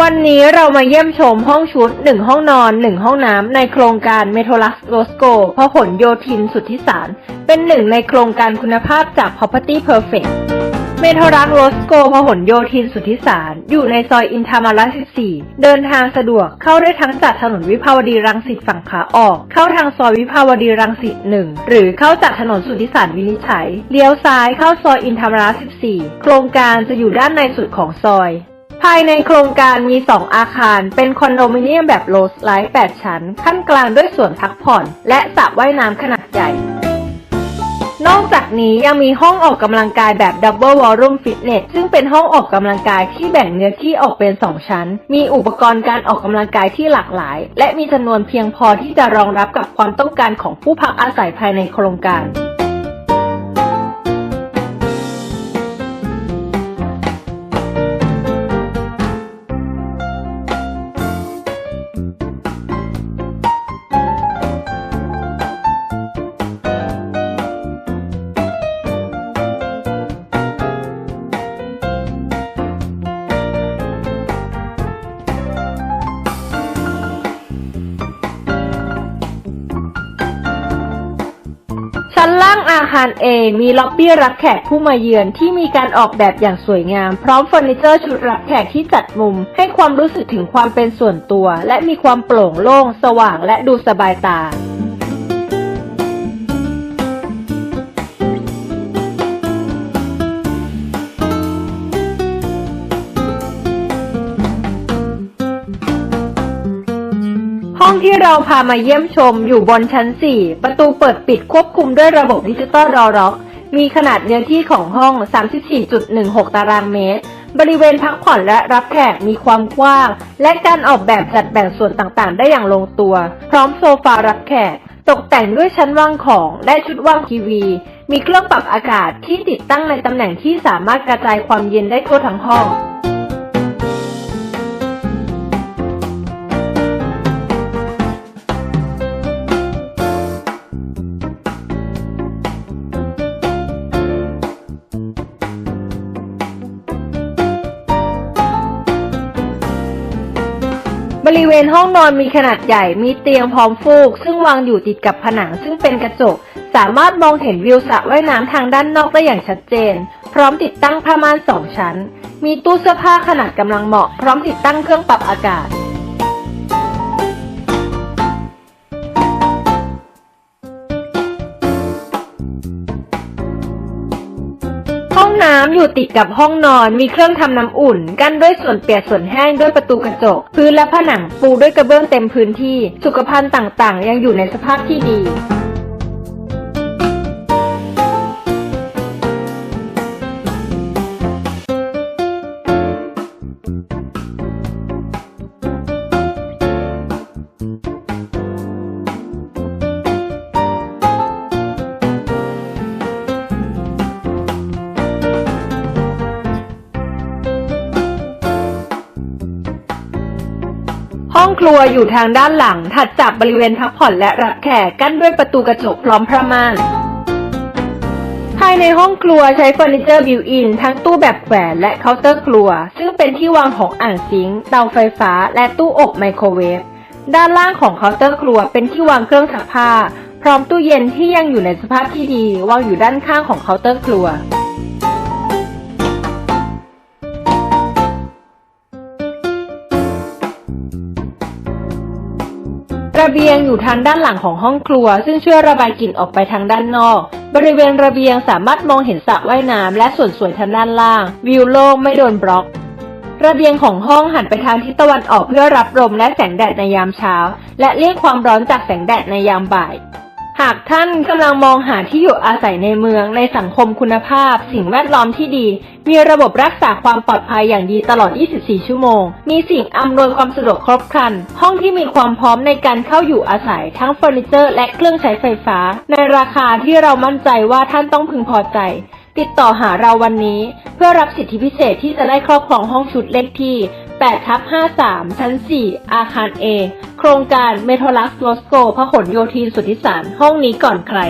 วันนี้เรามาเยี่ยมชมห้องชุด 1 ห้องนอน 1 ห้องน้ำในโครงการเมโทร u ัสโ s สโกพหลโยธินสุทธิสาร เป็นหนึ่งในโครงการคุณภาพจาก Property Perfect เมโทร u ัสโ s สโกพหลโยธินสุทธิสาร อยู่ในซอยอินทามาระ14 เดินทางสะดวกเข้าได้ทั้งจากถนนวิภาวดีรังสิตฝั่งขาออก เข้าทางซอยวิภาวดีรังสิต1หรือเข้าจากถนนสุทธิสารวินิจฉัยเลี้ยวซ้ายเข้าซอยอินทามาระ14 โครงการจะอยู่ด้านในสุดของซอย ภายในโครงการมี 2 อาคาร เป็นคอนโดมิเนียมแบบโลสไลท์8 ชั้น ขั้นกลางด้วยสวนพักผ่อน และสระว่ายน้ำขนาดใหญ่ นอกจากนี้ยังมีห้องออกกำลังกายแบบดับเบิลวอลลุ่มฟิตเนสซึ่งเป็นห้องออกกำลังกายที่แบ่งเนื้อที่ออกเป็น 2 ชั้น มีอุปกรณ์การออกกำลังกายที่หลากหลาย และมีจำนวนเพียงพอที่จะรองรับกับความต้องการของผู้พักอาศัยภายในโครงการ คารเอาคาร A มีล็อบบี้รับแขกผู้มาเยือนที่มีการออกแบบอย่างสวยงาม พร้อมเฟอร์นิเจอร์ชุดรับแขกที่จัดมุม ให้ความรู้สึกถึงความเป็นส่วนตัว และมีความโปร่งโล่ง สว่างและดูสบายตา ห้องที่เราพามาเยี่ยมชมอยู่บนชั้น 4 ประตูเปิดปิดควบคุมด้วยระบบดิจิตอลดอร็อกมีขนาดเนื้อที่ของห้อง 34.16 ตารางเมตร บริเวณพักผ่อนและรับแขกมีความกว้าง และการออกแบบจัดแบ่งส่วนต่างๆ ได้อย่างลงตัว พร้อมโซฟารับแขก ตกแต่งด้วยชั้นวางของและชุดวางทีวี มีเครื่องปรับอากาศที่ติดตั้งในตำแหน่งที่สามารถกระจายความเย็นได้ทั่วทั้งห้อง ริเวณห้องนอนมีขนาดใหญ่ มีเตียงพร้อมฟูก ซึ่งวางอยู่ติดกับผนังซึ่งเป็นกระจก สามารถมองเห็นวิวสระว่ายน้ำทางด้านนอกได้อย่างชัดเจน พร้อมติดตั้งผ้าม่านสองชั้น มีตู้เสื้อผ้าขนาดกำลังเหมาะ พร้อมติดตั้งเครื่องปรับอากาศ น้ำอยู่ติดกับห้องนอน มีเครื่องทำน้ำอุ่น กั้นด้วยส่วนเปียกส่วนแห้งด้วยประตูกระจก พื้นและผนังปูด้วยกระเบื้องเต็มพื้นที่ สุขภัณฑ์ต่างๆ ยังอยู่ในสภาพที่ดี ครัวอยู่ทางด้านหลัง ถัดจากบริเวณพักผ่อนและรับแขกกั้นด้วยประตูกระจกพร้อมพระม่านภายในห้องครัวใช้เฟอร์นิเจอร์บิวอิน ทั้งตู้แบบแขวนและเคาน์เตอร์ครัว ซึ่งเป็นที่วางของอ่างซิงค์เตาไฟฟ้า และตู้อบไมโครเวฟด้านล่างของเคาน์เตอร์ครัวเป็นที่วางเครื่องซักผ้า พร้อมตู้เย็นที่ยังอยู่ในสภาพที่ดี วางอยู่ด้านข้างของเคาน์เตอร์ครัว ระเบียงอยู่ทางด้านหลังของห้องครัว ซึ่งช่วยระบายกลิ่นออกไปทางด้านนอก บริเวณระเบียงสามารถมองเห็นสระว่ายน้ำและส่วนสวยทางด้านล่าง วิวโล่งไม่โดนบล็อก ระเบียงของห้องหันไปทางทิศตะวันออกเพื่อรับลมและแสงแดดในยามเช้า และเลี่ยงความร้อนจากแสงแดดในยามบ่าย หากท่านกำลังมองหาที่อยู่อาศัยในเมืองในสังคมคุณภาพ สิ่งแวดล้อมที่ดี มีระบบรักษาความปลอดภัยอย่างดีตลอด 24 ชั่วโมง มีสิ่งอำนวยความสะดวกครบครัน ห้องที่มีความพร้อมในการเข้าอยู่อาศัย ทั้งเฟอร์นิเจอร์ และเครื่องใช้ไฟฟ้า ในราคาที่เรามั่นใจว่าท่านต้องพึงพอใจ ติดต่อหาเราวันนี้ เพื่อรับสิทธิพิเศษที่จะได้ครอบครองห้องชุดเลขที่ 8ทับ53 ชั้น 4 อาคาร A โครงการเมโทรลักซ์โลสโกพหลโยธินสุทธิสาร ห้องนี้ก่อนใคร